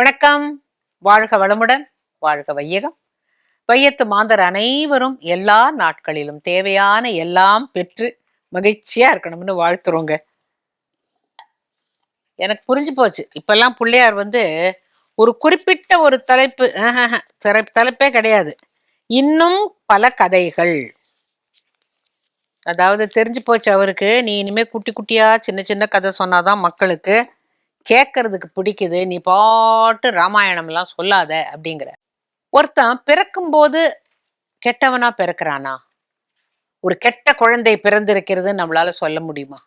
வணக்கம். வாழ்க வளமுடன் வாழ்க வையகம். வையத்து மாந்தர் அனைவரும் எல்லா நாட்களிலும் தேவையான எல்லாம் பெற்று மகிழ்ச்சியா இருக்கணும்னு வாழ்த்துறோங்க. எனக்கு புரிஞ்சு போச்சு. இப்பெல்லாம் பிள்ளையார் வந்து ஒரு குறிப்பிட்ட ஒரு தலைப்பு ஆஹாஹ, தலை- தலைப்பே கிடையாது. இன்னும் பல கதைகள். அதாவது தெரிஞ்சு போச்சு அவருக்கு. நீ இனிமே குட்டி குட்டியா சின்ன சின்ன கதை சொன்னாதான் மக்களுக்கு கேட்கறதுக்கு பிடிக்குது நீ பாட்டு ராமாயணம்லாம் சொல்லாத அப்படிங்கிற. ஒருத்தன் பிறக்கும்போது கெட்டவனா பிறக்கிறானா? ஒரு கெட்ட குழந்தை பிறந்திருக்கிறது நம்மளால சொல்ல முடியுமா?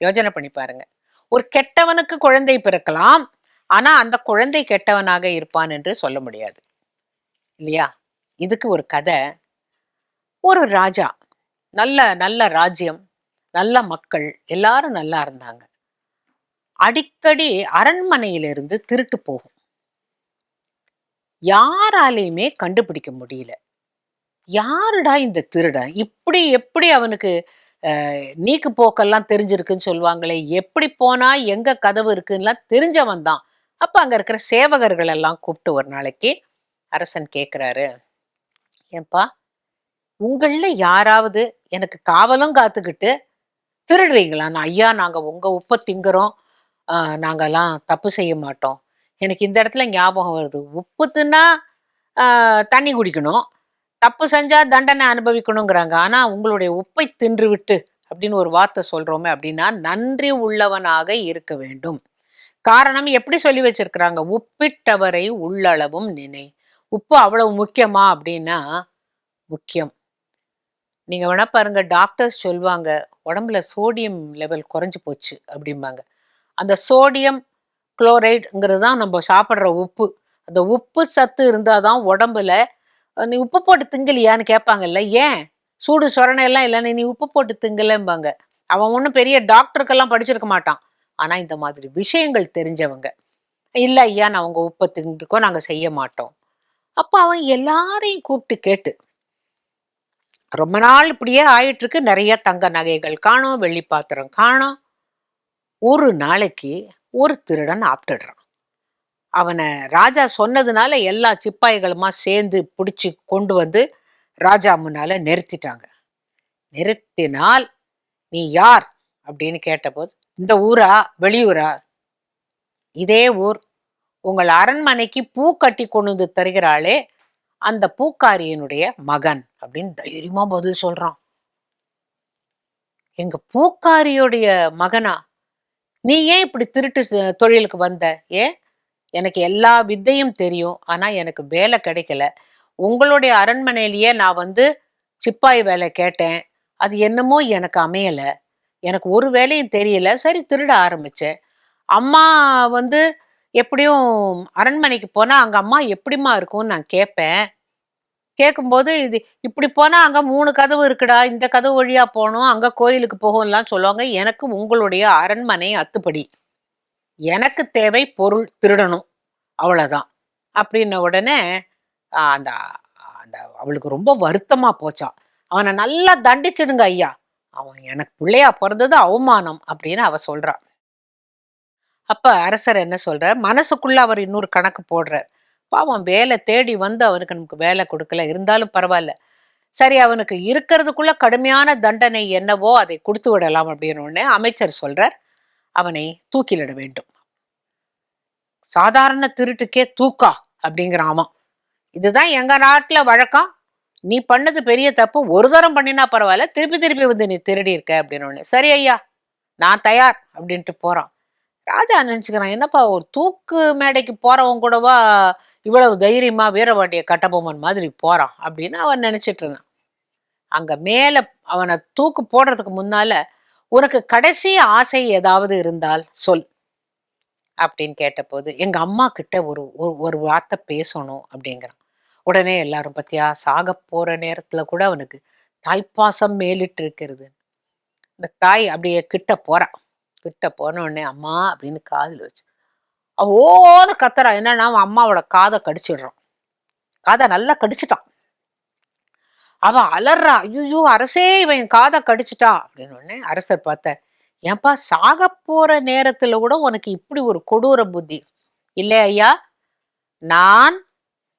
யோசனை பண்ணி பாருங்க. ஒரு கெட்டவனுக்கு குழந்தை பிறக்கலாம் ஆனா அந்த குழந்தை கெட்டவனாக இருப்பான் என்று சொல்ல முடியாது. இல்லையா? இதுக்கு ஒரு கதை. ஒரு ராஜா நல்ல நல்ல ராஜ்யம் நல்ல மக்கள் எல்லாரும் நல்லா இருந்தாங்க. அடிக்கடி அரண்மனையிலிருந்து திருட்டு போகும். யாராலையுமே கண்டுபிடிக்க முடியல. யாருடா இந்த திருடன் இப்படி எப்படி அவனுக்கு நீக்கு போக்கெல்லாம் தெரிஞ்சிருக்குன்னு சொல்லுவாங்களே எப்படி போனா எங்க கதவு இருக்குன்னுலாம் தெரிஞ்சவன் தான். அப்ப அங்க இருக்கிற சேவகர்கள் எல்லாம் கூப்பிட்டு ஒரு நாளைக்கு அரசன் கேக்குறாரு ஏன்பா உங்கள யாராவது எனக்கு காவலும் காத்துக்கிட்டு திருடுறீங்களா? நான் ஐயா நாங்க உங்க உப்பை திங்குறோம். நாங்கெல்லாம் தப்பு செய்ய மாட்டோம். எனக்கு இந்த இடத்துல ஞாபகம் வருது. உப்பு தின்னா தண்ணி குடிக்கணும். தப்பு செஞ்சா தண்டனை அனுபவிக்கணுங்கிறாங்க. ஆனா உங்களுடைய உப்பை தின்று விட்டு அப்படின்னு ஒரு வார்த்தை சொல்றோமே அப்படின்னா நன்றி உள்ளவனாக இருக்க வேண்டும். காரணம் எப்படி சொல்லி வச்சிருக்கிறாங்க? உப்பிட்டவரை உள்ளளவும் நினை. உப்பு அவ்வளவு முக்கியமா அப்படின்னா முக்கியம். நீங்க வேணா பாருங்க டாக்டர்ஸ் சொல்லுவாங்க உடம்புல சோடியம் லெவல் குறைஞ்சு போச்சு அப்படிம்பாங்க. அந்த சோடியம் குளோரைடுங்கிறது தான் நம்ம சாப்பிட்ற உப்பு. அந்த உப்பு சத்து இருந்தால் தான் உடம்புல நீ உப்பு போட்டு திங்கலையான்னு கேட்பாங்கல்ல ஏன்? சூடு சொரணை எல்லாம் இல்லைன்னு நீ உப்பு போட்டு திங்கலம்பாங்க. அவன் ஒன்றும் பெரிய டாக்டருக்கெல்லாம் படிச்சிருக்க மாட்டான். ஆனால் இந்த மாதிரி விஷயங்கள் தெரிஞ்சவங்க இல்லை ஐயா நான் உங்கள் உப்பை தின்றுக்கோ நாங்கள் செய்ய மாட்டோம். அப்போ அவன் எல்லாரையும் கூப்பிட்டு கேட்டு ரொம்ப நாள் இப்படியே ஆயிட்டு இருக்கு நிறைய தங்க நகைகள் காணோம் வெள்ளி பாத்திரம் காணோம். ஒரு நாளைக்கு ஒரு திருடன் ஆப்பிட்டுடுறான் அவனை ராஜா சொன்னதுனால எல்லா சிப்பாய்களுமா சேர்ந்து பிடிச்சி கொண்டு வந்து ராஜா முன்னால நிறுத்திட்டாங்க. நிறுத்தினால் நீ யார் அப்படின்னு கேட்டபோது இந்த ஊரா வெளியூரா? இதே ஊர். உங்கள் அரண்மனைக்கு பூ கட்டி கொண்டு வந்து தருகிறாளே அந்த பூக்காரியினுடைய மகன் அப்படின்னு தைரியமா பதில் சொல்றான். எங்க பூக்காரியுடைய மகனா? நீ ஏன் இப்படி திருட்டு தொழிலுக்கு வந்த? ஏன் எனக்கு எல்லா வித்தையும் தெரியும். ஆனா எனக்கு வேலை கிடைக்கல. உங்களுடைய அரண்மனையிலேயே நான் வந்து சிப்பாய் வேலை கேட்டேன். அது என்னமோ எனக்கு அமையல. எனக்கு ஒரு வேலையும் தெரியல. சரி திருட ஆரம்பிச்சேன். அம்மா வந்து எப்படியும் அரண்மனைக்கு போனா அங்க அம்மா எப்படிம்மா இருக்கும்னு நான் கேட்பேன் கேட்கும்போது இது இப்படி போனா அங்க மூணு கதவு இருக்குடா இந்த கதவு வழியா போகணும் அங்க கோயிலுக்கு போகும்லாம் சொல்லுவாங்க. எனக்கு உங்களுடைய அரண்மனை அத்துப்படி. எனக்கு தேவை பொருள் திருடணும். அவ்வளோதான் அப்படின்ன உடனே அந்த அந்த அவளுக்கு ரொம்ப வருத்தமா போச்சான் அவனை நல்லா தண்டிச்சிடுங்க ஐயா. அவன் எனக்கு பிள்ளையா பிறந்தது அவமானம் அப்படின்னு அவ சொல்றான் அப்ப அரசர் என்ன சொல்ற மனசுக்குள்ள அவர் இன்னொரு கணக்கு போடுறார். பாவம் வேலை தேடி வந்து அவனுக்கு நமக்கு வேலை கொடுக்கல. இருந்தாலும் பரவாயில்ல. சரி அவனுக்கு இருக்கிறதுக்குள்ள கடுமையான தண்டனை என்னவோ அதை கொடுத்து விடலாம் அப்படின்னு உடனே அமைச்சர் சொல்றார் அவனை தூக்கிலிட வேண்டும். சாதாரண திருட்டுக்கே தூக்கா அப்படிங்கிறான் இதுதான் எங்க நாட்டுல வழக்கம். நீ பண்ணது பெரிய தப்பு ஒரு தரம் பண்ணினா பரவாயில்ல திருப்பி திருப்பி வந்து நீ திருடி இருக்க அப்படின்னு உடனே சரி ஐயா நான் தயார் அப்படின்ட்டு போறான். ராஜா நினைச்சுக்கிறான் என்னப்பா ஒரு தூக்கு மேடைக்கு போறவன் கூடவா இவ்வளவு தைரியமா வீரபாண்டிய கட்டபொம்மன் மாதிரி போறான் அப்படின்னு அவன் நினைச்சிட்டு இருந்தான். அங்க மேல அவனை தூக்கு போடுறதுக்கு முன்னால உனக்கு கடைசி ஆசை ஏதாவது இருந்தால் சொல் அப்படின்னு கேட்டபோது எங்க அம்மா கிட்ட ஒரு ஒரு- வார்த்தை பேசணும் அப்படிங்கிறான். உடனே எல்லாரும் பத்தியா சாக போற நேரத்துல கூட அவனுக்கு தாய்ப்பாசம் மேலிட்டு இருக்கிறது இந்த தாய் அப்படியே கிட்ட போறான் கிட்ட போன உடனே அம்மா அப்படின்னு காதில் வச்சு அவ்வளோ கத்துறான் கத்துறா. என்னன்னா அவன் அம்மாவோட காதை கடிச்சிடுறான். காதை நல்லா கடிச்சிட்டான். அவன் அலறா. ஐயோ அரசே இவன் என் காதை கடிச்சிட்டான். அப்படின்னு உடனே அரசர் பார்த்த ஏன்பா சாக போற நேரத்துல கூட உனக்கு இப்படி ஒரு கொடூர புத்தி? இல்லை ஐயா நான்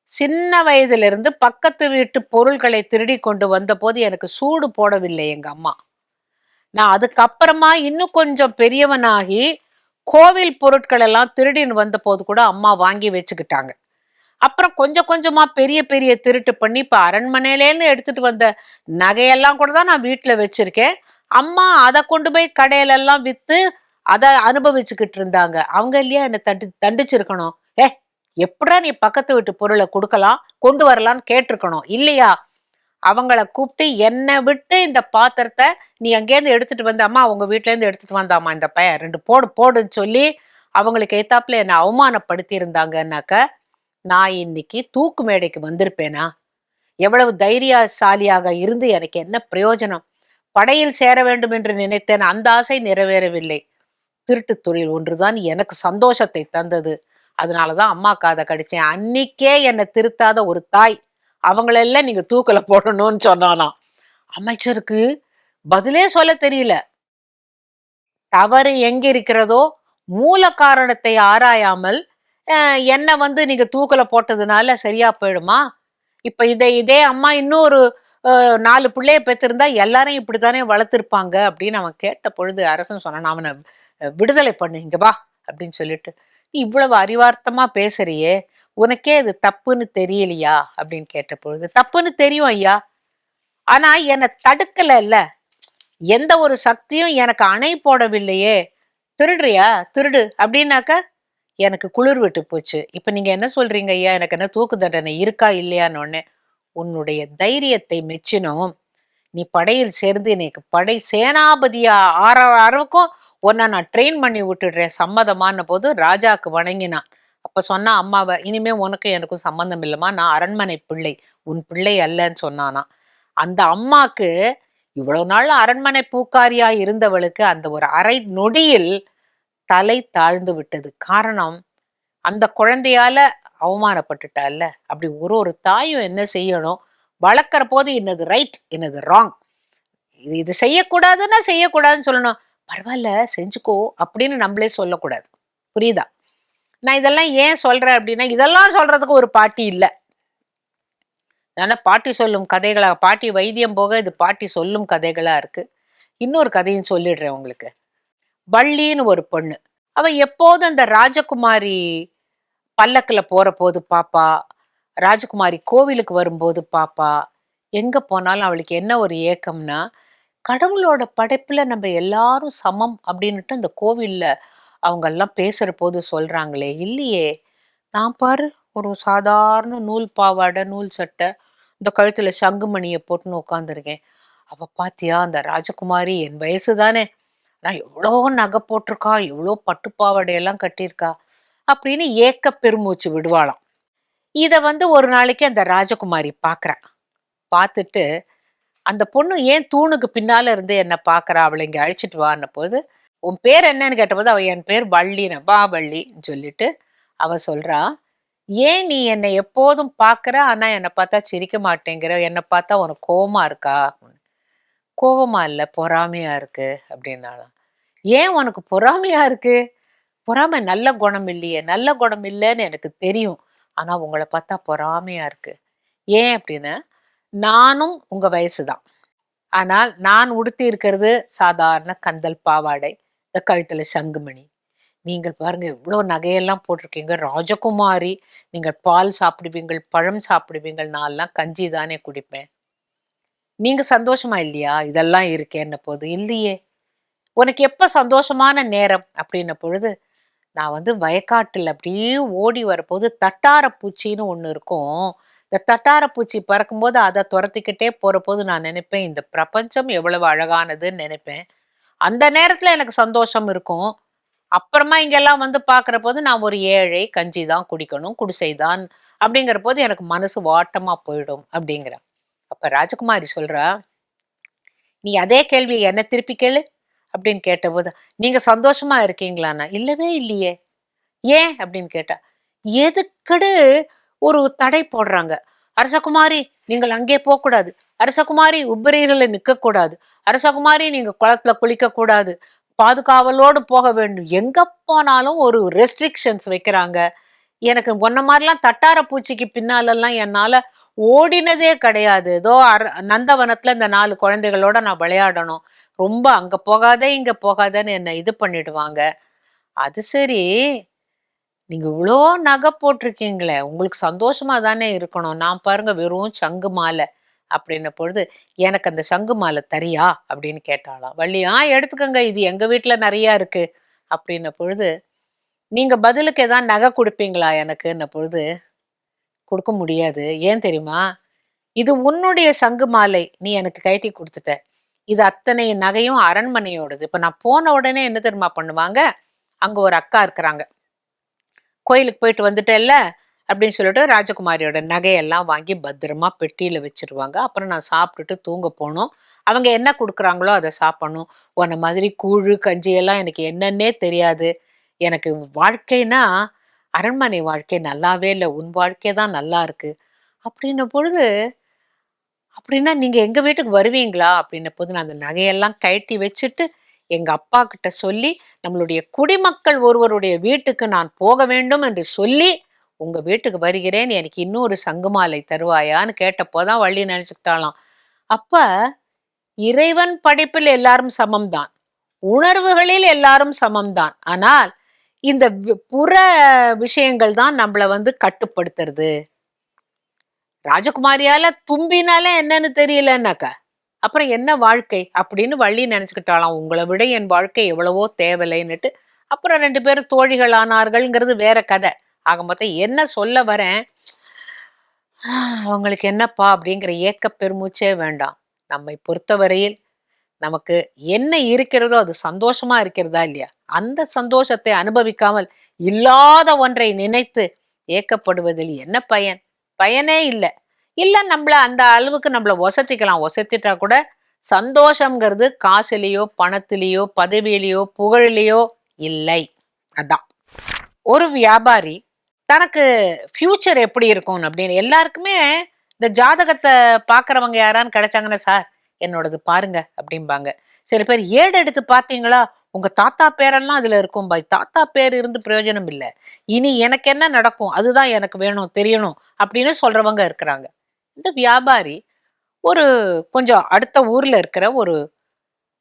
சின்ன வயதிலிருந்து பக்கத்து வீட்டு பொருள்களை திருடி கொண்டு வந்தபோது எனக்கு சூடு போடவில்லை எங்க அம்மா. நான் அதுக்கப்புறமா இன்னும் கொஞ்சம் பெரியவனாகி கோவில் பொருட்கள் எல்லாம் திருடின்னு வந்த போது கூட அம்மா வாங்கி வச்சுக்கிட்டாங்க. அப்புறம் கொஞ்சம் கொஞ்சமா பெரிய பெரிய திருட்டு பண்ணி இப்ப அரண்மனையிலேருந்து எடுத்துட்டு வந்த நகையெல்லாம் கூட தான் நான் வீட்டுல வச்சிருக்கேன். அம்மா அதை கொண்டு போய் கடையில எல்லாம் வித்து அதை அனுபவிச்சுக்கிட்டு இருந்தாங்க. அவங்க இல்லையா என்னை தண்டி தண்டிச்சிருக்கணும். ஏ எப்படா நீ பக்கத்து வீட்டு பொருளை கொடுக்கலாம் கொண்டு வரலான்னு கேட்டிருக்கணும். இல்லையா? அவங்கள கூப்பிட்டு என்னை விட்டு இந்த பாத்திரத்தை நீ அங்கேருந்து எடுத்துட்டு வந்த அம்மா வீட்டிலேருந்து எடுத்துட்டு வந்தாம்மா இந்த பையன் ரெண்டு போடு போடுன்னு சொல்லி அவங்களுக்கு ஏத்தாப்புல என்னை அவமானப்படுத்தி இருந்தாங்கன்னாக்க நான் இன்னைக்கு தூக்கு மேடைக்கு வந்திருப்பேனா? எவ்வளவு தைரியசாலியாக இருந்து எனக்கு என்ன பிரயோஜனம்? படையில் சேர வேண்டும் என்று நினைத்தேன். அந்த ஆசை நிறைவேறவில்லை. திருட்டு தொழில் ஒன்றுதான் எனக்கு சந்தோஷத்தை தந்தது. அதனாலதான் அம்மா காதை கடிச்சேன். அன்னிக்கே என்னை திருத்தாத ஒரு தாய் அவங்களெல்லாம் நீங்க தூக்கல போடணும்னு சொன்னானாம் அமைச்சருக்கு பதிலே சொல்ல தெரியல. தவறு எங்க இருக்கிறதோ மூல காரணத்தை ஆராயாமல் என்ன என்னை வந்து நீங்க தூக்கல போட்டதுனால சரியா போயிடுமா? இப்ப இதை இதே அம்மா இன்னொரு நாலு பிள்ளைய பெற்றிருந்தா எல்லாரையும் இப்படித்தானே வளர்த்துருப்பாங்க அப்படின்னு அவன் கேட்ட பொழுது அரசன் சொன்னான் அவனை விடுதலை பண்ணு இங்க வா அப்படின்னு சொல்லிட்டு. இவ்வளவு அறிவார்த்தமா பேசுறியே. உனக்கே இது தப்புன்னு தெரியலையா? அப்படின்னு கேட்ட பொழுது தப்புன்னு தெரியும் ஐயா. ஆனா என்னை தடுக்கல இல்ல எந்த ஒரு சக்தியும் எனக்கு அணை போடவில்லையே. திருடுறியா? திருடு. அப்படின்னாக்க எனக்கு குளிர் விட்டு போச்சு. இப்ப நீங்க என்ன சொல்றீங்க ஐயா? எனக்கு என்ன தூக்கு தண்டனை இருக்கா இல்லையான்னு உன்னுடைய தைரியத்தை மெச்சினோம். நீ படையில் சேர்ந்து எனக்கு படை சேனாபதியா ஆற அளவுக்கும் உன்னை நான் ட்ரெயின் பண்ணி விட்டுடுறேன் சம்மதமான போது ராஜாக்கு வணங்கினான். அப்ப சொன்னா அம்மாவை இனிமே உனக்கு எனக்கும் சம்பந்தம் இல்லைம்மா. நான் அரண்மனை பிள்ளை. உன் பிள்ளை அல்லன்னு சொன்னானா. அந்த அம்மாக்கு இவ்வளவு நாள் அரண்மனை பூக்காரியா இருந்தவளுக்கு அந்த ஒரு அரை நொடியில் தலை தாழ்ந்து விட்டது. காரணம் அந்த குழந்தையால அவமானப்பட்டுட்டால. அப்படி ஒரு ஒரு தாயும் என்ன செய்யணும்? வளர்க்குற போது என்னது ரைட் என்னது ராங் இது இது செய்யக்கூடாதுன்னா செய்யக்கூடாதுன்னு சொல்லணும். பரவாயில்ல செஞ்சுக்கோ அப்படின்னு நம்மளே சொல்லக்கூடாது. புரியுதா? நான் இதெல்லாம் ஏன் சொல்கிறேன் அப்படின்னா இதெல்லாம் சொல்கிறதுக்கு ஒரு பாட்டி இல்லை. ஆனால் பாட்டி சொல்லும் கதைகளாக பாட்டி வைத்தியம் போக இது பாட்டி சொல்லும் கதைகளாக இருக்குது இன்னொரு கதையும் சொல்லிடுறேன் உங்களுக்கு. வள்ளின்னு ஒரு பொண்ணு. அவன் எப்போதும் அந்த ராஜகுமாரி பல்லக்கில் போகிற போது பாப்பா ராஜகுமாரி கோவிலுக்கு வரும்போது பாப்பா எங்கே போனாலும் அவளுக்கு என்ன ஒரு ஏக்கம்னா கடவுளோட படைப்பில் நம்ம எல்லாரும் சமம் அப்படின்னுட்டு அந்த கோவிலில் அவங்க எல்லாம் பேசுற போது சொல்றாங்களே இல்லையே நான் பாரு ஒரு சாதாரண நூல் பாவாடை நூல் சட்டை இந்த கழுத்துல சங்குமணியை போட்டுன்னு உட்காந்துருக்கேன் அவ பாத்தியா அந்த ராஜகுமாரி என் வயசு தானே நான் எவ்வளோ நகை போட்டிருக்கா எவ்வளோ பட்டு பாவாடையெல்லாம் கட்டியிருக்கா அப்படின்னு ஏக்க பெருமூச்சு விடுவாளாம். இத வந்து ஒரு நாளைக்கு அந்த ராஜகுமாரி பார்க்குறா பார்த்துட்டு அந்த பொண்ணு ஏன் தூணுக்கு பின்னால இருந்து என்ன பார்க்குறா அவளை இங்க அழைச்சிட்டு வான்ன போது உன் பேர் என்னன்னு கேட்டபோது அவ என் பேர் வள்ளின வா வள்ளின்னு சொல்லிட்டு அவ சொல்றா ஏன் நீ என்னை எப்போதும் பார்க்குற ஆனால் என்னை பார்த்தா சிரிக்க மாட்டேங்கிற என்னை பார்த்தா உனக்கு கோபமாக இருக்கா? கோபமா இல்லை பொறாமையாக இருக்கு அப்படின்னாலாம் ஏன் உனக்கு பொறாமையாக இருக்கு? பொறாமை நல்ல குணம் இல்லையே நல்ல குணம் இல்லைன்னு எனக்கு தெரியும் ஆனால் உங்களை பார்த்தா பொறாமையாக இருக்கு. ஏன் அப்படின்னா நானும் உங்கள் வயசு தான். ஆனால் நான் உடுத்தி இருக்கிறது சாதாரண கந்தல் பாவாடை. இந்த கழுத்தில் சங்குமணி. நீங்கள் பாருங்க எவ்வளவு நகையெல்லாம் போட்டிருக்கீங்க. ராஜகுமாரி நீங்கள் பால் சாப்பிடுவீங்கள் பழம் சாப்பிடுவீங்கள் நான்லாம் கஞ்சி தானே குடிப்பேன். நீங்க சந்தோஷமா இல்லையா? இதெல்லாம் இருக்கேன்ன போது? இல்லையே. உனக்கு எப்ப சந்தோஷமான நேரம்? அப்படின்ன பொழுது நான் வந்து வயக்காட்டுல அப்படியே ஓடி வரப்போது தட்டார பூச்சின்னு ஒன்று இருக்கும். இந்த தட்டார பூச்சி பறக்கும்போது அதை துரத்திக்கிட்டே போற போது நான் நினைப்பேன் இந்த பிரபஞ்சம் எவ்வளவு அழகானதுன்னு நினைப்பேன். அந்த நேரத்துல எனக்கு சந்தோஷம் இருக்கும். அப்புறமா இங்கெல்லாம் வந்து பார்க்குற போது நான் ஒரு ஏழை கஞ்சி தான் குடிக்கணும் குடிசை தான் அப்படிங்கிற போது எனக்கு மனசு வாட்டமா போயிடும் அப்படிங்கிற அப்ப ராஜகுமாரி சொல்றா நீ அதே கேள்வி என்ன திருப்பி கேளு அப்படின்னு கேட்டபோது நீங்க சந்தோஷமா இருக்கீங்களாண்ணா? இல்லவே இல்லையே. ஏன்? அப்படின்னு கேட்டா எதுக்கடு ஒரு தடை போடுறாங்க. அரசகுமாரி நீங்கள் அங்கே போகக்கூடாது. அரசகுமாரி உபரீரில் நிற்கக்கூடாது. அரசகுமாரி நீங்க குளத்துல குளிக்க கூடாது பாதுகாவலோடு போக வேண்டும். எங்க போனாலும் ஒரு ரெஸ்ட்ரிக்ஷன்ஸ் வைக்கிறாங்க. எனக்கு ஒன்ன மாதிரிலாம் தட்டார பூச்சிக்கு பின்னாலெல்லாம் என்னால ஓடினதே கிடையாது. ஏதோ அர நந்தவனத்துல இந்த நாலு குழந்தைகளோட நான் விளையாடணும். ரொம்ப அங்க போகாதே இங்க போகாதேன்னு என்னை இது பண்ணிடுவாங்க. அது சரி. நீங்க இவ்வளோ நகை போட்டிருக்கீங்களே உங்களுக்கு சந்தோஷமா தானே இருக்கணும். நான் பாருங்க வெறும் சங்கு மாலை அப்படின்ன பொழுது எனக்கு அந்த சங்கு மாலை தரியா? அப்படின்னு கேட்டாலாம் வள்ளி ஆ எடுத்துக்கோங்க. இது எங்க வீட்டுல நிறைய இருக்கு. அப்படின்ன பொழுது நீங்க பதிலுக்கு ஏதாவது நகை கொடுப்பீங்களா எனக்குன்ன பொழுது? கொடுக்க முடியாது. ஏன் தெரியுமா? இது உன்னுடைய சங்கு மாலை. நீ எனக்கு கழட்டி கொடுத்துட்ட. இது அத்தனை நகையும் அரண்மனையோடது. இப்ப நான் போன உடனே என்ன தெரியுமா பண்ணுவாங்க? அங்க ஒரு அக்கா இருக்கிறாங்க. கோயிலுக்கு போயிட்டு வந்துட்டேல்ல? அப்படின்னு சொல்லிட்டு ராஜகுமாரியோட நகையெல்லாம் வாங்கி பத்திரமா பெட்டியில வச்சிருவாங்க. அப்புறம் நான் சாப்பிட்டுட்டு தூங்க போனோம். அவங்க என்ன கொடுக்குறாங்களோ அதை சாப்பிடணும். உன்ன மாதிரி கூழு கஞ்சி எல்லாம் எனக்கு என்னன்னே தெரியாது. எனக்கு வாழ்க்கைனா அரண்மனை வாழ்க்கை நல்லாவே இல்லை. உன் வாழ்க்கை தான் நல்லா இருக்கு. அப்படின்ன பொழுது அப்படின்னா நீங்க எங்க வீட்டுக்கு வருவீங்களா? அப்படின்ன போது நான் அந்த நகையெல்லாம் கழட்டி வச்சுட்டு எங்க அப்பா கிட்ட சொல்லி நம்மளுடைய குடிமக்கள் ஒருவருடைய வீட்டுக்கு நான் போக வேண்டும் என்று சொல்லி உங்க வீட்டுக்கு வருகிறேன் எனக்கு இன்னொரு சங்குமாலை தருவாயான்னு கேட்டப்போதான் வள்ளி நினைச்சுக்கிட்டாலாம் அப்ப இறைவன் படைப்பில் எல்லாரும் சமம்தான். உணர்வுகளில் எல்லாரும் சமம்தான். ஆனால் இந்த புற விஷயங்கள் தான் நம்மளை வந்து கட்டுப்படுத்துறது. ராஜகுமாரியால தும்பினால என்னன்னு தெரியலன்னாக்கா அப்புறம் என்ன வாழ்க்கை அப்படின்னு வள்ளி நினைச்சுக்கிட்டாலாம் உங்களை விட என் வாழ்க்கை எவ்வளவோ தேவையில்லைன்னுட்டு. அப்புறம் ரெண்டு பேரும் தோழிகள் ஆனார்கள்ங்கிறது வேற கதை. ஆக மொத்தம் என்ன சொல்ல வரேன்? அவங்களுக்கு என்னப்பா அப்படிங்கிற ஏக்க பெருமூச்சே வேண்டாம். நம்மை பொறுத்தவரையில் நமக்கு என்ன இருக்கிறதோ அது சந்தோஷமா இருக்கிறதா இல்லையா? அந்த சந்தோஷத்தை அனுபவிக்காமல் இல்லாத ஒன்றை நினைத்து ஏக்கப்படுவதில் என்ன பயன்? பயனே இல்லை. இல்லை நம்மள அந்த அளவுக்கு நம்மள ஒசத்திக்கலாம். ஒசத்திட்டா கூட சந்தோஷங்கிறது காசுலேயோ பணத்திலேயோ பதவியிலேயோ புகழிலேயோ இல்லை. அதான். ஒரு வியாபாரி தனக்கு ஃபியூச்சர் எப்படி இருக்கும் அப்படின்னு எல்லாருக்குமே இந்த ஜாதகத்தை பார்க்குறவங்க யாரான்னு கிடைச்சாங்கன்னா சார் என்னோடது பாருங்க அப்படிம்பாங்க. சில பேர் ஏடு எடுத்து பார்த்தீங்களா? உங்க தாத்தா பேரெல்லாம் அதுல இருக்கும். பாய் தாத்தா பேர் இருந்து பிரயோஜனம் இல்லை. இனி எனக்கு என்ன நடக்கும்? அதுதான் எனக்கு வேணும் தெரியணும் அப்படின்னு சொல்றவங்க இருக்கிறாங்க. இந்த வியாபாரி ஒரு கொஞ்சம் அடுத்த ஊரில் இருக்கிற ஒரு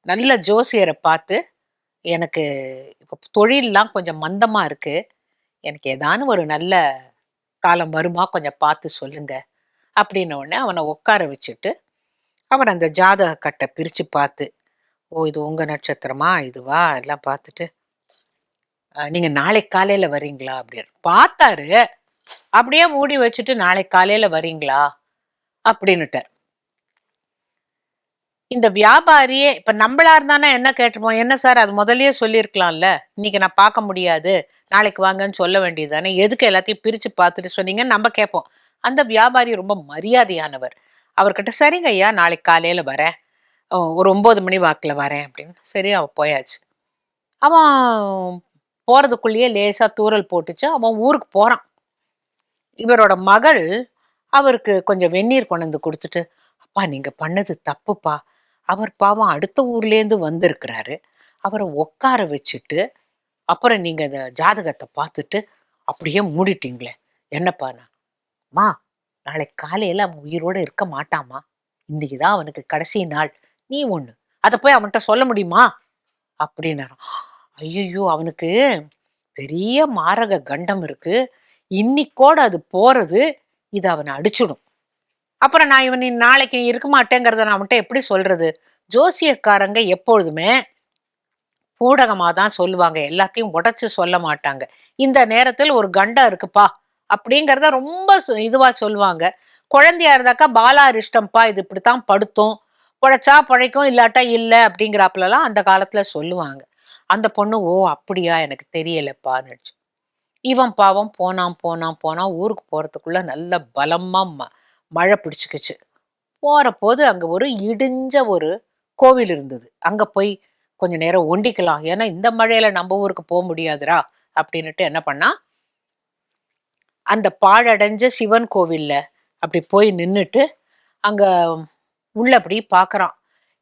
நல்ல ஜோசியரை பார்த்து எனக்கு இப்போ தொழிலெலாம் கொஞ்சம் மந்தமாக இருக்குது எனக்கு ஏதானு ஒரு நல்ல காலம் வருமா? கொஞ்சம் பார்த்து சொல்லுங்க. அப்படின்ன உடனே அவனை உட்கார வச்சுட்டு அவன் அந்த ஜாதக கட்டை பிரித்து பார்த்து ஓ இது உங்கள் நட்சத்திரமா? இதுவா? எல்லாம் பார்த்துட்டு நீங்கள் நாளை நாளைக்கு வரீங்களா? அப்படின்னு பார்த்தாரு. அப்படியே மூடி வச்சுட்டு நாளைக்கு காலையில் வரீங்களா? அப்படின்னுட்டார். இந்த வியாபாரியே இப்ப நம்மளா இருந்தானா என்ன கேட்டுப்போம்? என்ன சார் அது முதல்லயே சொல்லியிருக்கலாம்ல. இன்னைக்கு நான் பார்க்க முடியாது. நாளைக்கு வாங்கன்னு சொல்ல வேண்டியது தானே எதுக்கு எல்லாத்தையும் பிரிச்சு பார்த்துட்டு சொன்னீங்கன்னு நம்ம கேட்போம். அந்த வியாபாரி ரொம்ப மரியாதையானவர். அவர்கிட்ட சரிங்க ஐயா நாளைக்கு காலையில வரேன். ஒரு ஒன்பது மணி வாக்கில் வரேன் அப்படின்னு. சரி அவன் போயாச்சு. அவன் போறதுக்குள்ளேயே லேசா தூறல் போட்டுச்சு. அவன் ஊருக்கு போறான். இவரோட மகள் அவருக்கு கொஞ்சம் வெந்நீர் கொண்டு கொடுத்துட்டு அப்பா நீங்கள் பண்ணது தப்புப்பா. அவர் பாவம் அடுத்த ஊர்லேருந்து வந்திருக்கிறாரு. அவரை உட்கார வச்சுட்டு அப்புறம் நீங்கள் இந்த ஜாதகத்தை பார்த்துட்டு அப்படியே மூடிட்டீங்களே. என்னப்பா நான்? மா நாளைக்கு காலையில் அவன் உயிரோட இருக்க மாட்டாமா இன்னைக்கு தான் அவனுக்கு கடைசி நாள். நீ ஒன்று அதை போய் அவன்கிட்ட சொல்ல முடியுமா? அப்படின்னாராம். ஐயோ அவனுக்கு பெரிய மாரக கண்டம் இருக்கு. இன்னிக்கோட அது போறது இது அவனை அடிச்சுடும். அப்புறம் நான் இவன் நீ நாளைக்கு இருக்க மாட்டேங்கிறத நான் அவன்கிட்ட எப்படி சொல்றது? ஜோசியக்காரங்க எப்பொழுதுமே ஊடகமாக தான் சொல்லுவாங்க. எல்லாத்தையும் உடச்சி சொல்ல மாட்டாங்க. இந்த நேரத்தில் ஒரு கண்டம் இருக்குப்பா அப்படிங்கிறத ரொம்ப சு- இதுவா சொல்லுவாங்க. குழந்தையா இருந்தாக்கா பாலாரிஷ்டம்ப்பா இது இப்படித்தான் படுத்தும். பொழைச்சா பழைக்கும் இல்லாட்டா இல்லை அப்படிங்கிறாப்புலலாம் அந்த காலத்துல சொல்லுவாங்க. அந்த பொண்ணு ஓ அப்படியா? எனக்கு தெரியலப்பான்னு இவன் பாவம் போனான் போனான் போனான். ஊருக்கு போகிறதுக்குள்ள நல்ல பலமாக ம- மழை பிடிச்சிக்கிச்சு. போகிற போது அங்கே ஒரு இடிஞ்ச ஒரு கோவில் இருந்தது. அங்கே போய் கொஞ்சம் நேரம் ஒண்டிக்கலாம். ஏன்னா இந்த மழையில நம்ம ஊருக்கு போக முடியாதுடா அப்படின்னுட்டு என்ன பண்ணா? அந்த பாழடைஞ்ச சிவன் கோவிலில் அப்படி போய் நின்றுட்டு அங்கே உள்ள அப்படி பார்க்குறான்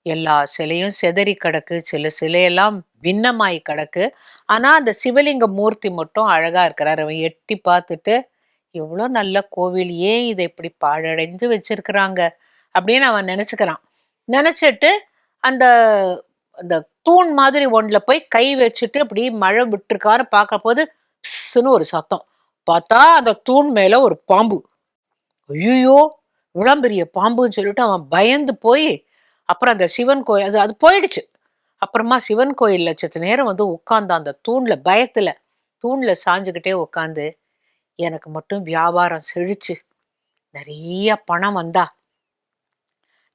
எல்லா சிலையும் செதறி கிடக்கு. சில சிலையெல்லாம் பின்னமாய் கிடக்கு. ஆனால் அந்த சிவலிங்க மூர்த்தி மட்டும் அழகாக இருக்கிறார். அவன் எட்டி பார்த்துட்டு எவ்வளோ நல்ல கோவில். ஏன் இதை இப்படி பாழடைஞ்சு வச்சிருக்கிறாங்க? அப்படின்னு அவன் நினச்சிக்கிறான். நினச்சிட்டு அந்த அந்த தூண் மாதிரி ஒன்றில் போய் கை வச்சுட்டு அப்படி மழை விட்டுருக்காரு பார்க்க போது பிஸ்ன்னு ஒரு சத்தம். பார்த்தா அந்த தூண் மேலே ஒரு பாம்பு. ஐயோ பெரிய பாம்புன்னு சொல்லிட்டு அவன் பயந்து போய் அப்புறம் அந்த சிவன் கோயில் அது அது போயிடுச்சு. அப்புறமா சிவன் கோயில் லட்சத்து நேரம் வந்து உட்காந்து அந்த தூணில் பயத்தில் தூணில் சாஞ்சுக்கிட்டே உட்காந்து எனக்கு மட்டும் வியாபாரம் செழிச்சு நிறைய பணம் வந்தா.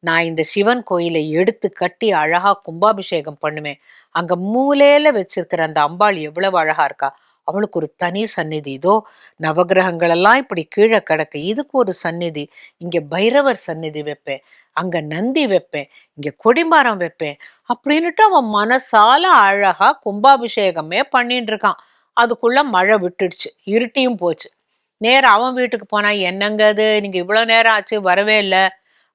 நான் இந்த சிவன் கோயிலை எடுத்து கட்டி அழகா கும்பாபிஷேகம் பண்ணுவேன். அங்க மூலையில வச்சிருக்கிற அந்த அம்பாள் எவ்வளவு அழகா இருக்கா? அவளுக்கு ஒரு தனி சந்நிதி. இதோ நவகிரகங்கள் எல்லாம் இப்படி கீழே கிடக்கு. இதுக்கு ஒரு சந்நிதி. இங்க பைரவர் சந்நிதி வைப்பேன். அங்க நந்தி வைப்பேன். இங்க கொடிமரம் வைப்பேன். அப்படின்னுட்டு அவன் மனசால அழகா கும்பாபிஷேகமே பண்ணிட்டு இருக்கான். அதுக்குள்ள மழை விட்டுடுச்சு. இருட்டியும் போச்சு. நேரம் அவன் வீட்டுக்கு போனா என்னங்க அது நீங்க இவ்வளவு நேரம் ஆச்சு? வரவே இல்லை.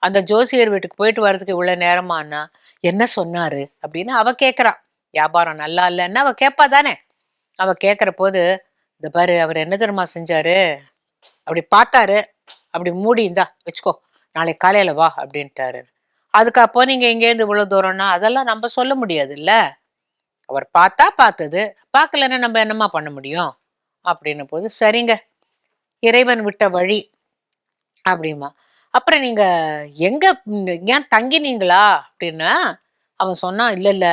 அந்த ஜோசியர் வீட்டுக்கு போயிட்டு வர்றதுக்கு இவ்வளவு நேரமானா? என்ன சொன்னாரு? அப்படின்னு அவ கேக்குறான் வியாபாரம் நல்லா இல்லைன்னா அவ கேட்பா தானே? அவ கேட்குற போது இந்த பாரு அவர் என்ன தெரியுமா செஞ்சாரு? அப்படி பார்த்தாரு. அப்படி மூடி இந்தா வச்சுக்கோ. நாளைக்கு காலையில வா அப்படின்ட்டாரு. அதுக்கு அப்போ நீங்க எங்கேருந்து இவ்வளவு தூரம்னா அதெல்லாம் நம்ம சொல்ல முடியாது இல்ல அவர் பார்த்தா பார்த்தது. பார்க்கலன்னா நம்ம என்னமா பண்ண முடியும்? அப்படின்னும் போது சரிங்க. இறைவன் விட்ட வழி அப்படிமா அப்புறம் நீங்க எங்க ஏன் தங்கினீங்களா? அப்படின்னா அவன் சொன்னான் இல்ல இல்ல.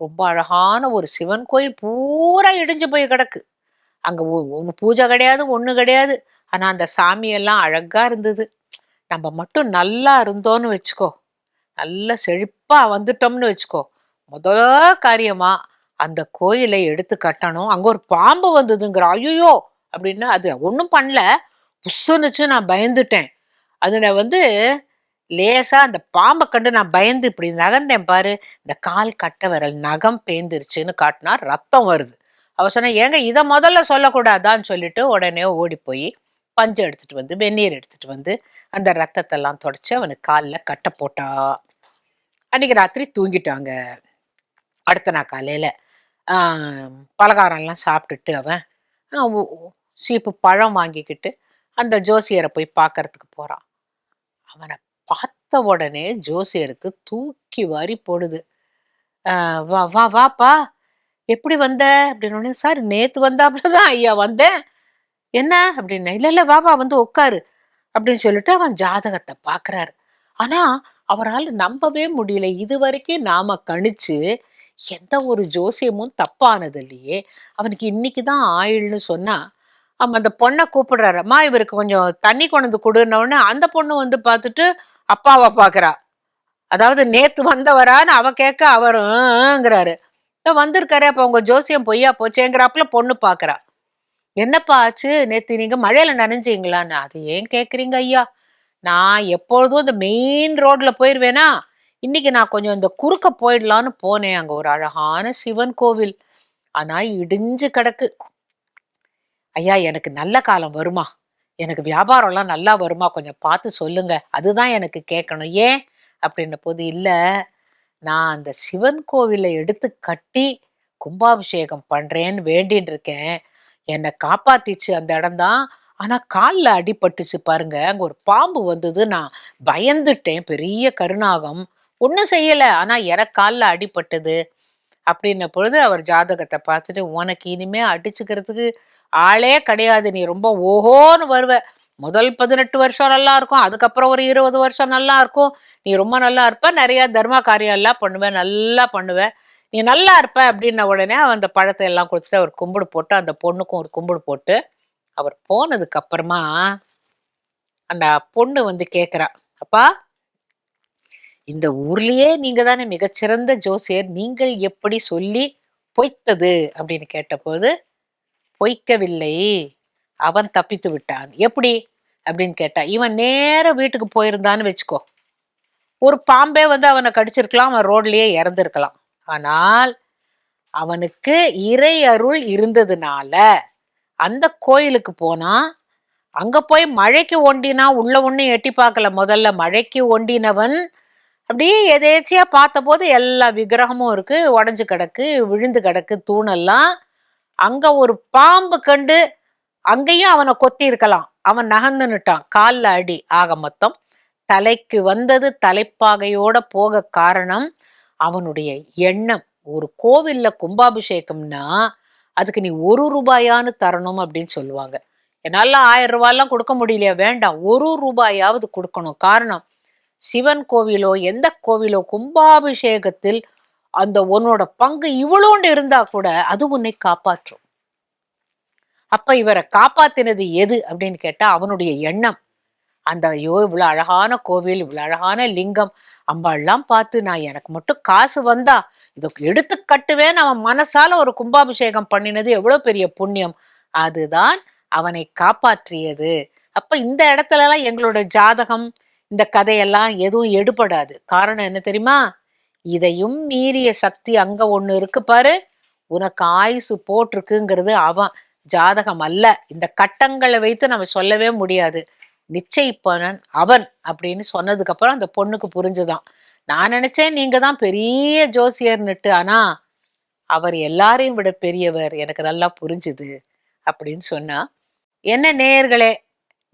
ரொம்ப அழகான ஒரு சிவன் கோயில் பூரா இடிஞ்சு போய் கிடக்கு. அங்கே ஒன்று பூஜை கிடையாது ஒன்று கிடையாது. ஆனால் அந்த சாமியெல்லாம் அழகாக இருந்தது. நம்ம மட்டும் நல்லா இருந்தோன்னு வச்சுக்கோ. நல்ல செழிப்பாக வந்துட்டோம்னு வச்சுக்கோ. முதல் காரியமாக அந்த கோயிலை எடுத்து கட்டணும். அங்கே ஒரு பாம்பு வந்ததுங்கிற ஐயோ அப்படின்னு அது ஒன்றும் பண்ணல. புஷ்ஷுன்னுச்சு நான் பயந்துட்டேன். அதில் வந்து லேசா அந்த பாம்பை கண்டு நான் பயந்து இப்படி நகர்ந்தேன் பாரு. இந்த கால் கட்ட விரல் நகம் பேந்துருச்சுன்னு காட்டினா ரத்தம் வருது. அவ சொன்ன ஏங்க இதை முதல்ல சொல்லக்கூடாதான்னு சொல்லிட்டு உடனே ஓடி போய் பஞ்சு எடுத்துட்டு வந்து வெந்நீர் எடுத்துட்டு வந்து அந்த ரத்தத்தெல்லாம் தொடச்சு அவனுக்கு காலில் கட்ட போட்டா. அன்னைக்கு ராத்திரி தூங்கிட்டாங்க. அடுத்த நாள் காலையில பலகாரம்லாம் சாப்பிட்டுட்டு அவன் சீப்பு பழம் வாங்கிக்கிட்டு அந்த ஜோசியரை போய் பார்க்கறதுக்கு போகிறான் அவனை பார்த்த உடனே ஜோசியருக்கு தூக்கி வாரி போடுது. வா வா வாப்பா எப்படி வந்த? அப்படின்னு சார் நேத்து வந்தாப்புலதான் ஐயா வந்தேன். என்ன? அப்படின்னா இல்ல இல்ல வாபா வந்து உட்காரு அப்படின்னு சொல்லிட்டு அவன் ஜாதகத்தை பாக்குறாரு ஆனா அவரால் நம்பவே முடியல. இது வரைக்கும் நாம கணிச்சு எந்த ஒரு ஜோசியமும் தப்பானது இல்லையே. அவனுக்கு இன்னைக்குதான் ஆயுள்னு சொன்னா அவன் அந்த பொண்ணை கூப்பிடுறாரு. அம்மா இவருக்கு கொஞ்சம் தண்ணி கொண்டு கொடுன்னொடனே அந்த பொண்ணு வந்து பார்த்துட்டு அப்பாவை பார்க்குறா அதாவது நேத்து வந்தவரான்னு அவ கேட்க அவருங்கிறாரு. வந்திருக்காரு அப்போ உங்க ஜோசியம் பொய்யா போச்சேங்கிறாப்புல பொண்ணு பார்க்குறா என்னப்பா ஆச்சு? நேத்து நீங்க மழையில நனைஞ்சீங்களான்னு? அது ஏன் கேட்குறீங்க ஐயா? நான் எப்பொழுதும் இந்த மெயின் ரோட்ல போயிடுவேனா இன்னைக்கு நான் கொஞ்சம் இந்த குறுக்க போயிடலான்னு போனேன் அங்க ஒரு அழகான சிவன் கோவில். ஆனா இடிஞ்சு கிடக்கு. ஐயா எனக்கு நல்ல காலம் வருமா? எனக்கு வியாபாரம்லாம் நல்லா வருமா? கொஞ்சம் பார்த்து சொல்லுங்க. அதுதான் எனக்கு கேட்கணும். ஏன்? அப்படின்ன போது இல்லை நான் அந்த சிவன் கோவிலை எடுத்து கட்டி கும்பாபிஷேகம் பண்ணுறேன்னு வேண்டின்னு இருக்கேன் என்னை காப்பாத்திச்சு அந்த இடம்தான். ஆனால் காலில் அடிபட்டுச்சு பாருங்க. அங்கே ஒரு பாம்பு வந்தது. நான் பயந்துட்டேன். பெரிய கருணாகம். ஒன்றும் செய்யலை. ஆனால் எற காலில் அடிபட்டது. அப்படின்ன பொழுது அவர் ஜாதகத்தை பார்த்துட்டு உனக்கு இனிமே அடிச்சுக்கிறதுக்கு ஆளே கிடையாது. நீ ரொம்ப ஓஹோன்னு வருவ. முதல் பதினெட்டு வருஷம் நல்லா இருக்கும். அதுக்கப்புறம் ஒரு இருபது வருஷம் நல்லா இருக்கும். நீ ரொம்ப நல்லா இருப்ப. நிறைய தர்ம காரியம் எல்லாம் பண்ணுவேன் நல்லா பண்ணுவேன் நீ நல்லா இருப்ப. அப்படின்ன உடனே அந்த பழத்தை எல்லாம் கொடுத்துட்டு அவர் கும்பிடு போட்டு அந்த பொண்ணுக்கும் ஒரு கும்பிடு போட்டு அவர் போனதுக்கு அப்புறமா அந்த பொண்ணு வந்து கேட்குறா அப்பா இந்த ஊர்லயே நீங்க தானே மிகச்சிறந்த ஜோசியர். நீங்கள் எப்படி சொல்லி பொய்த்தது? அப்படின்னு கேட்டபோது பொய்க்கவில்லை. அவன் தப்பித்து விட்டான். எப்படி? அப்படின்னு கேட்டா இவன் நேர வீட்டுக்கு போயிருந்தான்னு வச்சுக்கோ. ஒரு பாம்பே வந்து அவனை கடிச்சிருக்கலாம் அவன் ரோட்லயே இறந்துருக்கலாம். ஆனால் அவனுக்கு இறை அருள் இருந்ததுனால அந்த கோயிலுக்கு போனா அங்க போய் மழைக்கு ஒண்டினா உள்ள ஒண்ணு எட்டி பார்க்கல. முதல்ல மழைக்கு ஒண்டினவன் அப்படியே எதேச்சியா பார்த்தபோது எல்லா விக்கிரகமும் இருக்கு. உடஞ்சு கிடக்கு விழுந்து கிடக்கு தூணெல்லாம். அங்க ஒரு பாம்பு கண்டு அங்கேயும் அவனை கொத்தி இருக்கலாம். அவன் நகர்ந்துன்னுட்டான் காலில் அடி. ஆக மொத்தம் தலைக்கு வந்தது தலைப்பாகையோட போக காரணம் அவனுடைய எண்ணம். ஒரு கோவில்ல கும்பாபிஷேகம்னா அதுக்கு நீ ஒரு ரூபாயான்னு தரணும் அப்படின்னு சொல்லுவாங்க. என்னால ஆயிரம் ரூபாயெல்லாம் கொடுக்க முடியலையா. வேண்டாம். ஒரு ரூபாயாவது கொடுக்கணும். காரணம் சிவன் கோவிலோ எந்த கோவிலோ கும்பாபிஷேகத்தில் அந்த உன்னோட பங்கு இவ்வளோண்டு இருந்தா கூட அது உன்னை காப்பாற்றும். அப்ப இவரை காப்பாத்தினது எது அப்படின்னு கேட்டா அவனுடைய எண்ணம். அந்த ஐயோ இவ்வளோ அழகான கோவில் இவ்வளோ அழகான லிங்கம் அம்பாள்லாம் பார்த்து நான் எனக்கு மட்டும் காசு வந்தா இதை எடுத்து கட்டுவேன் அவன் மனசால ஒரு கும்பாபிஷேகம் பண்ணினது எவ்வளோ பெரிய புண்ணியம். அதுதான் அவனை காப்பாற்றியது. அப்ப இந்த இடத்துலலாம் எங்களோட ஜாதகம் இந்த கதையெல்லாம் எதுவும் எடுபடாது. காரணம் என்ன தெரியுமா? இதையும் மீறிய சக்தி அங்க ஒண்ணு இருக்கு பாரு. உனக்கு ஆயுசு போட்டிருக்குங்கிறது அவன். ஜாதகம் அல்ல. இந்த கட்டங்களை வைத்து நம்ம சொல்லவே முடியாது. நிச்சயிப்பவன் அவன் அப்படின்னு சொன்னதுக்கு அப்புறம் அந்த பொண்ணுக்கு புரிஞ்சுதான். நான் நினைச்சேன் நீங்க தான் பெரிய ஜோசியர்னுட்டு ஆனா அவர் எல்லாரையும் விட பெரியவர். எனக்கு நல்லா புரிஞ்சுது அப்படின்னு சொன்னா என்ன நேயர்களே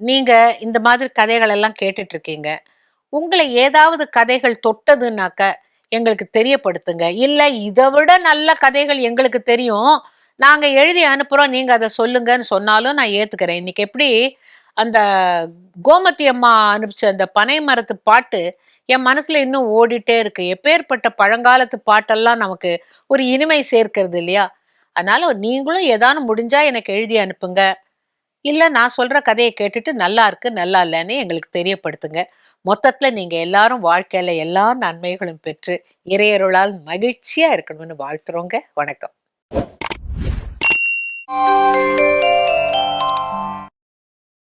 நீங்க இந்த மாதிரி கதைகள் எல்லாம் கேட்டுட்டு இருக்கீங்க உங்களை ஏதாவது கதைகள் தொட்டதுன்னாக்க எங்களுக்கு தெரியப்படுத்துங்க. இல்லை இதை விட நல்ல கதைகள் எங்களுக்கு தெரியும். நாங்கள் எழுதி அனுப்புகிறோம் நீங்கள் அதை சொல்லுங்கன்னு சொன்னாலும் நான் ஏற்றுக்கிறேன் இன்னைக்கு எப்படி அந்த கோமதி அம்மா அனுப்பிச்ச அந்த பனை மரத்து பாட்டு என் மனசில் இன்னும் ஓடிட்டே இருக்கு. எப்பேற்பட்ட பழங்காலத்து பாட்டெல்லாம் நமக்கு ஒரு இனிமை சேர்க்கிறது இல்லையா? அதனால நீங்களும் ஏதானு முடிஞ்சா எனக்கு எழுதி அனுப்புங்க. இல்லை நான் சொல்கிற கதையை கேட்டுட்டு நல்லா இருக்கு நல்லா இல்லைன்னு எங்களுக்கு தெரியப்படுத்துங்க. மொத்தத்தில் நீங்கள் எல்லாரும் வாழ்க்கையில் எல்லா நன்மைகளும் பெற்று இறையருளால் மகிழ்ச்சியாக இருக்கணும்னு வாழ்த்துறோங்க. வணக்கம்.